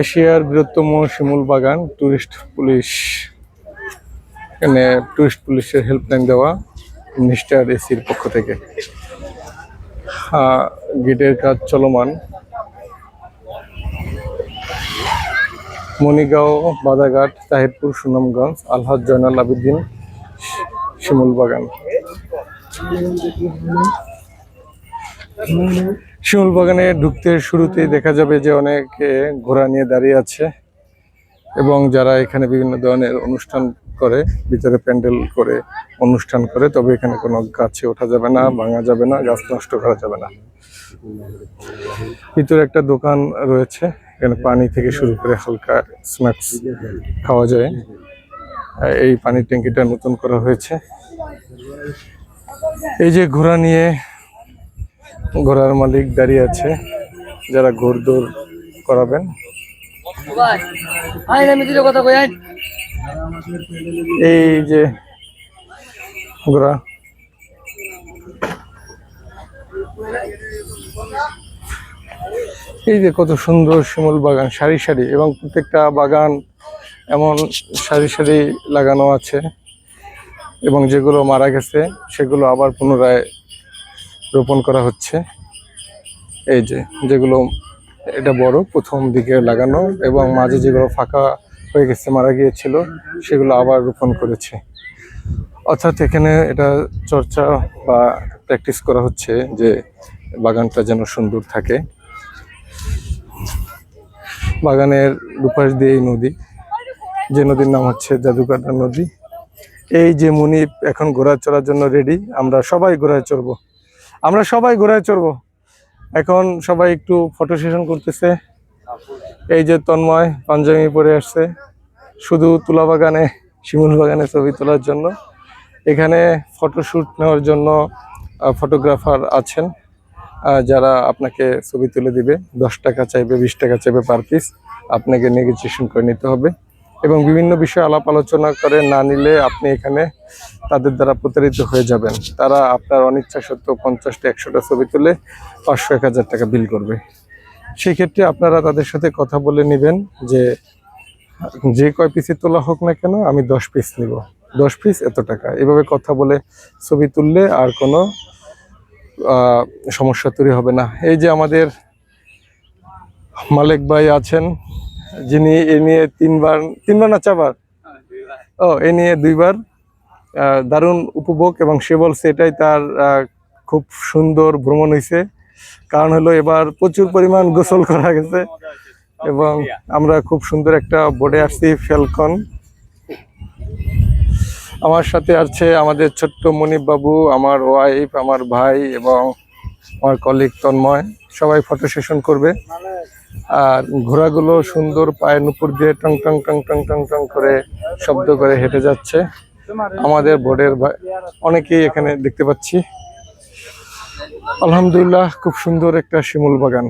এশিয়ার বৃহত্তম শিমুল বাগান টুরিস্ট পুলিশ। এখানে টুরিস্ট পুলিশের হেল্পলাইন দেওয়া মিস্টার এসির পক্ষ থেকে। হ্যাঁ, গেটের কাজ চলমান। মণিগাঁও বাদাঘাট তাহিরপুর সুনামগঞ্জ আলহাজ জয়নাল আবিদ্দিন শিমুল বাগান। শিমুল বাগানে ঢুকতে শুরুতেই দেখা যাবে যে অনেকে ঘোড়া নিয়ে দাঁড়িয়ে আছে এবং যারা এখানে বিভিন্ন ধরনের অনুষ্ঠান করে, ভিতরে প্যান্ডেল করে, অনুষ্ঠান করে, তবে এখানে কোনো গাছে ওঠা যাবে না, ভাঙা যাবে না, গাছ নষ্ট করা যাবে না। ভিতরে একটা দোকান রয়েছে, এখানে পানি থেকে শুরু করে হালকা স্ন্যাক্স খাওয়া যায়। এই পানির ট্যাঙ্কিটা নতুন করা হয়েছে। এই যে ঘোড়া নিয়ে ঘোড়ার মালিক দাঁড়িয়ে আছে যারা ঘোর দৌড় করাবেন এই যে ঘোড়া। এই যে কত সুন্দর শিমুল বাগান সারি সারি এবং প্রত্যেকটা বাগান এমন সারি সারি লাগানো আছে এবং যেগুলো মারা গেছে সেগুলো আবার পুনরায় রোপণ করা হচ্ছে। এই যে, যেগুলো এটা বড়, প্রথম দিকে লাগানো এবং মাঝে যেগুলো ফাঁকা হয়ে গেছে, মারা গিয়েছিল, সেগুলো আবার রোপণ করেছে। অর্থাৎ এখানে এটা চর্চা বা প্র্যাকটিস করা হচ্ছে যে বাগানটা যেন সুন্দর থাকে। বাগানের দুপাশ দিয়ে নদী, যে নদীর নাম হচ্ছে জাদুকাটা নদী। এই যে মুনিপ এখন ঘোড়া চড়ার জন্য রেডি আমরা সবাই ঘোড়ায় চড়বো। আমরা সবাই ঘোড়ায় চড়বো। এখন সবাই একটু ফটো সেশন করতেছে। এই যে তন্ময় পাঞ্জাবি পরে আসছে। শুধু তুলা বাগানে শিমুল বাগানে ছবি তোলার জন্য। এখানে ফটোশ্যুট নেওয়ার জন্য ফটোগ্রাফার আছেন। যারা আপনাকে ছবি তুলে দিবে। দশ টাকা চাইবে, বিশ টাকা চাইবে পার পিস আপনাকে নেগোসিয়েশন করে নিতে হবে। এবং বিভিন্ন বিষয়ে আলাপ আলোচনা করে না নিলে আপনি এখানে তাদের দ্বারা প্রতারিত হয়ে যাবেন। তারা আপনার অনিচ্ছা সত্ত্বেও পঞ্চাশটা, একশোটা ছবি তুলে পাঁচশো, এক হাজার টাকা বিল করবে। সেক্ষেত্রে আপনারা তাদের সাথে কথা বলে নেবেন যে যে কয় পিসে তোলা হোক না কেন, আমি দশ পিস নিব। দশ পিস এত টাকা। এভাবে কথা বলে ছবি তুললে আর কোনো সমস্যা তৈরি হবে না। এই যে আমাদের মালিক ভাই আছেন যিনি এ নিয়ে তিনবার তিনবার না চারবার? ও, এ নিয়ে দুইবার দারুণ উপভোগ এবং সে বলছে এটাই তার খুব সুন্দর ভ্রমণ হয়েছে কারণ হলো এবার প্রচুর পরিমাণ গোসল করা গেছে এবং আমরা খুব সুন্দর একটা বোর্ডে আসছি ফেলকন আমার সাথে আছে আমাদের ছোট্ট বাবু আমার ওয়াইফ আমার ভাই এবং আমার কলিগ তন্ময়। সবাই ফটো সেশন করবে। আর ঘোড়াগুলো সুন্দর পায়ের নুপুর দিয়ে টং টং টং টং টং টং করে শব্দ করে হেঁটে যাচ্ছে। আমাদের বোর্ডের অনেকেই এখানে দেখতে পাচ্ছি। আলহামদুলিল্লাহ, খুব সুন্দর একটা শিমুল বাগান।